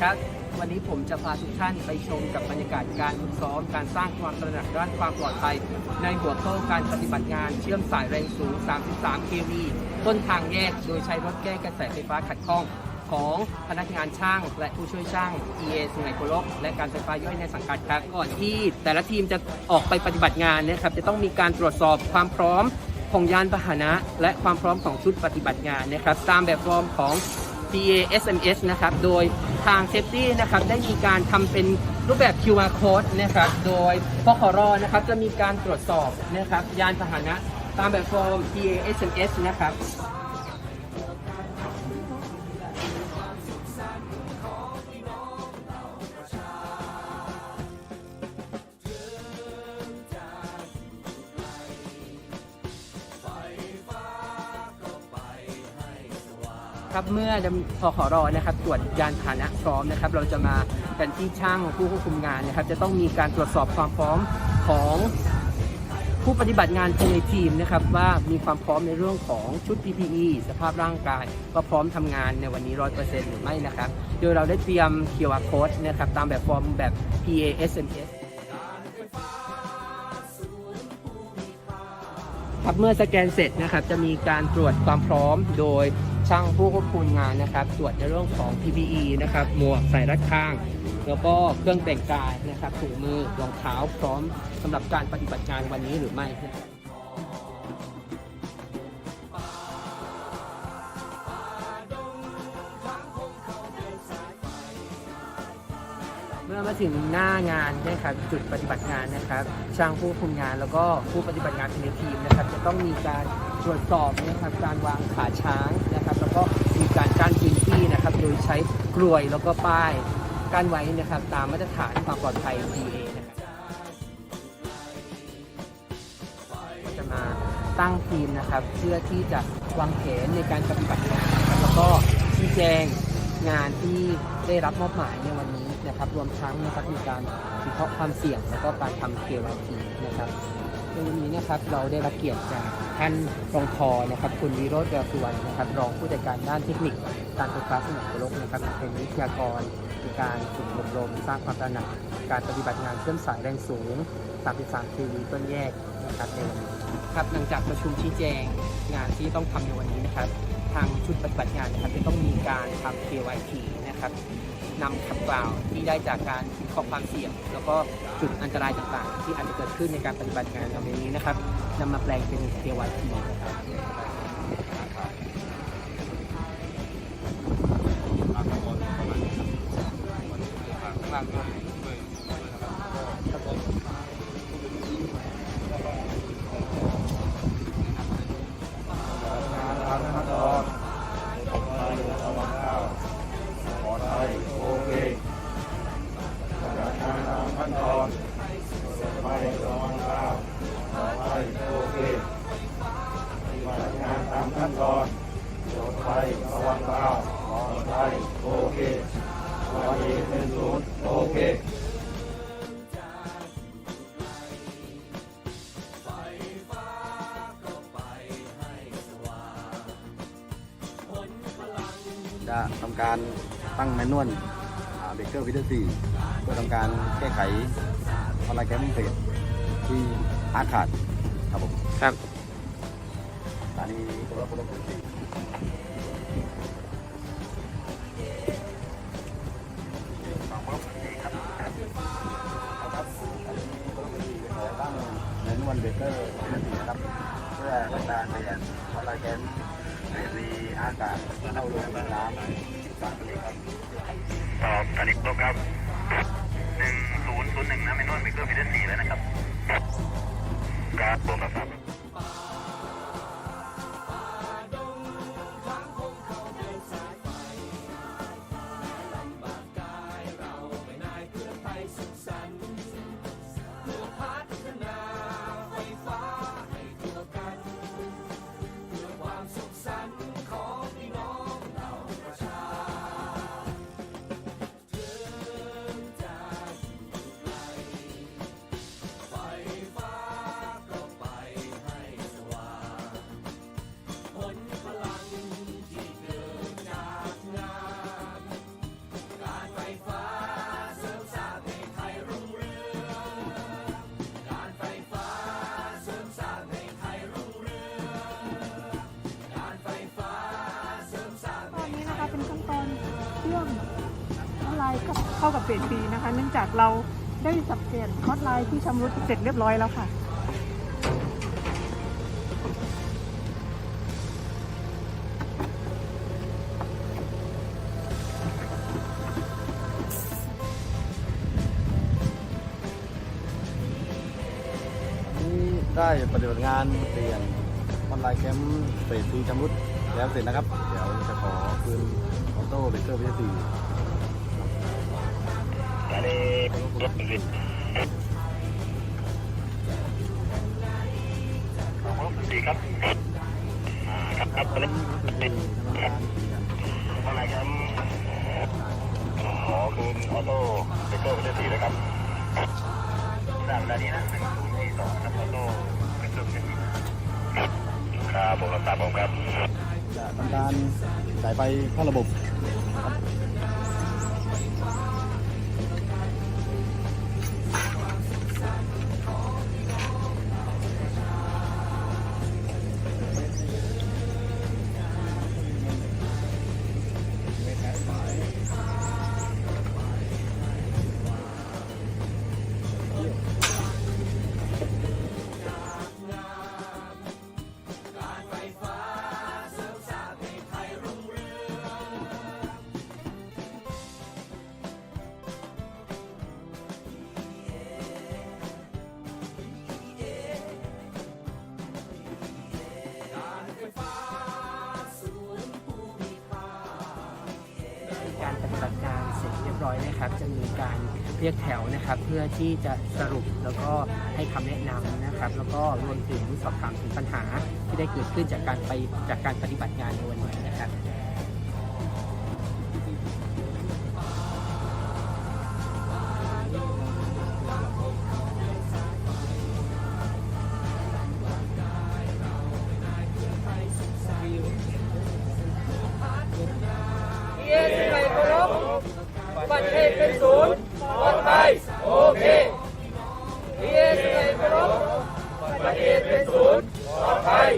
ครับ วันนี้ผมจะพาทุกท่านไปชมกับบรรยากาศการฝึกซ้อมการสร้างความตระหนักด้านความปลอดภัย ในหัวข้อการปฏิบัติงานเชื่อมสายแรงสูง 33 kV ต้นทางแยกโดยใช้รถแก้กระแสไฟฟ้าขัดข้องของพนักงานช่างและผู้ช่วยช่าง EA สุไหงโกลกและการไฟฟ้าย่อยในสังกัดครับก่อนที่แต่ละทีมจะออกไปปฏิบัติงานนะครับ จะต้องมีการตรวจสอบความพร้อมของยานพาหนะ และความพร้อมของชุดปฏิบัติงานนะครับ ตามแบบฟอร์มของ PA SMS นะครับ โดย ทางเซฟตี้นะครับได้มีการทำเป็นรูปแบบ QR code นะครับโดยพครนะครับจะมีการตรวจสอบนะครับยานพาหนะตามแบบฟอร์ม PA SMS นะครับ ครับเมื่อพอขอรอนะครับตรวจยานพาหนะพร้อมนะครับ เราจะมากันที่ช่างผู้ควบคุมงานนะครับ จะต้องมีการตรวจสอบความพร้อมของผู้ปฏิบัติงานภายในทีมนะครับว่ามีความพร้อมในเรื่องของชุด PPE สภาพร่างกายว่าพร้อมทำงานในวันนี้ 100%หรือไม่นะครับ โดยเราได้เตรียม QR code นะครับตามแบบฟอร์มแบบ P A S N S ครับเมื่อสแกนเสร็จนะครับจะมีการตรวจความพร้อมโดยช่างผู้ควบคุมงานนะครับ ตรวจในเรื่องของ PPE นะครับหมวกใส่รัดข้าง แล้วก็เครื่องแต่งกายนะครับถุงมือรองเท้าพร้อมสำหรับการปฏิบัติงานวันนี้หรือไม่นะครับ มื่อมาถึงหน้างานนะครับจุดปฏิบัติงานนะครับช่างผู้คุมงานแล้วก็ผู้ปฏิบัติงานภายในทีมนะครับ จะต้องมีการตรวจสอบนะครับการวางขาช้างนะครับ แล้วก็มีการกั้นพื้นที่นะครับ โดยใช้กลวยแล้วก็ป้ายกั้นไว้นะครับ ตามมาตรฐานความปลอดภัย DA นะครับจะมาตั้งทีมนะครับ เพื่อที่จะวางแผนในการปฏิบัติงาน แล้วก็ชี้แจง งานที่ได้รับมอบหมายในวันนี้นะครับ รวมทั้งนะครับมีการวิเคราะห์ความเสี่ยงแล้วก็การทำ KYT นะครับในวันนี้นะครับเราได้รับเกียรติจากท่านรองทอนะครับคุณวิโรจน์แววสุวรรณนะครับรองผู้จัดการด้านเทคนิค การไฟฟ้าสมุทรโลกนะครับเป็นวิทยากรในการฝึกอบรมสร้างความตระหนักการปฏิบัติงานเชื่อมสายแรงสูง 33 kV ต้นแยกนะครับในวันนี้ครับหลังจากประชุมชี้แจงงานที่ต้องทำในวันนี้นะครับ ทางชุดปฏิบัติงานนะครับจะต้องมีการทำ KYT นะครับนำคำกล่าวที่ได้จากการคิดคราความเสี่ยง แล้วก็จุดอันตรายต่างๆ ที่อาจจะเกิดขึ้นในการปฏิบัติงานตรงนนี้นะครับนำมาแปลงเป็น KYT นะครับ ต่อไปโอเควันนี้หนึ่งศูนย์โอเคจะทำการตั้งแมนนวลเบเกอร์วิดเดอร์สี่เพื่อทำการแก้ไขพลายแกมเฟสที่อาขาดครับผมครับสถานีโทรพลพื้นที่ เบเกอร์วิดสี่นะครับ เพื่อทำการเปลี่ยนพลายแกมเฟสที่อากาศเข้าโรงพยาบาลสามปีครับตอบสถานีครบครับหนึ่งศูนย์ศูนย์หนึ่งนะไม่นอนไม่เกินพีเดสี่แล้วนะครับครับบวกครับ น์กับเข้ากับเฟสปีนะคะ เนื่องจากเราได้สับเปลี่ยนฮอตไลน์ที่ชำรุดเสร็จเรียบร้อยแล้วค่ะนี่ได้ปฏิบัติงานเปลี่ยนออนไลน์แคมป์เฟสซีชำรุดแล้วเสร็จนะครับ เดี๋ยวจะขอคืนออโต้เบเกอร์พีซีอันนี้รถสิบ ดีครับ ครับครับตอนนี้อะไรครับขอคืนออโต้เบเกอร์พิเศสี่เลยครับทราบเวลานี้นะหนึ่งศูนย์สี่สองครับออโต้เบเกอร์พิเศสี่ครับผมรับทราบผมครับจะทำการจ่ายไปเข้าระบบครับ มีการเรียกแถวนะครับ เพื่อที่จะสรุปแล้วก็ให้คำแนะนำนะครับ แล้วก็รวมถึงสอบถามถึงปัญหาที่ได้เกิดขึ้นจากการไปจากการปฏิบัติงานในวันนี้นะครับ เอสไอเคารพประเทศเป็นศูนย์ปลอดภัย